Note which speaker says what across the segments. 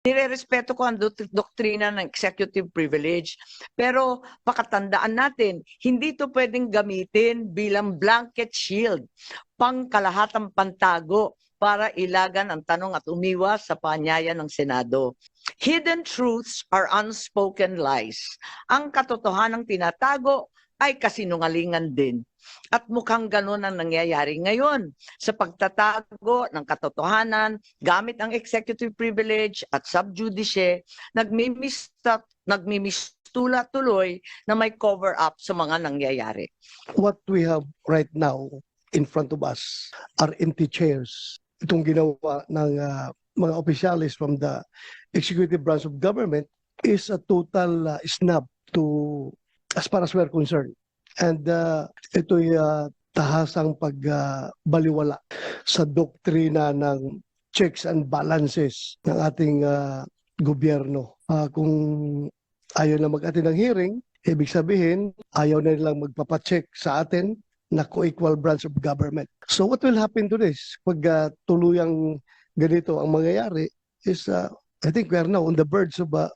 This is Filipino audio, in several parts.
Speaker 1: Nirerespeto ko ang dok- doktrina ng executive privilege. Pero pakatandaan natin, hindi to pwedeng gamitin bilang blanket shield, pangkalahatang pantago para ilagan ang tanong at umiwas sa panyaya ng Senado. Hidden truths are unspoken lies. Ang katotohanang tinatago ay kasinungalingan din. At mukhang ganun ang nangyayari ngayon sa pagtatago ng katotohanan gamit ang executive privilege at subjudice, nagmimista, nagmimistula tuloy na may cover up sa mga nangyayari.
Speaker 2: what we have right now in front of us are empty chairs. Itong ginawa ng ah, mga opisyalis from the executive branch of government is a total ah, snub to as far as we're concerned. And uh, ito'y ah, tahasang pagbaliwala sa doktrina ng checks and balances ng ating ah, gobyerno. Ah, kung ayaw na mag-attend ng hearing, ibig sabihin, ayaw na nilang magpapacheck sa atin na co-equal branch of government. So what will happen to this? Pag ah, tuluyang ganito ang mangyayari is ah, I think we are now on the verge of a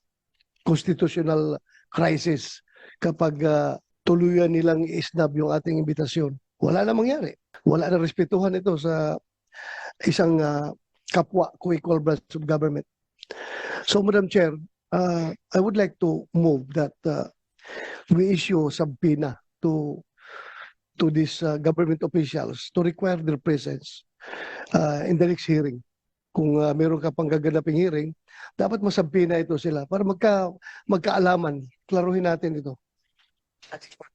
Speaker 2: constitutional crisis kapag ah, tuluyan nilang isnab yung ating imbitasyon. Wala na mangyari. Wala na respetuhan ito sa isang ah, kapwa co-equal branch of government. So Madam Chair, uh, I would like to move that uh, we issue subpoena to to these uh, government officials to require their presence uh, in the next hearing. Kung uh, meron ka pang gaganaping hearing, dapat masabpina ito sila para magka magkaalaman. Klaruhin natin ito. Gracias.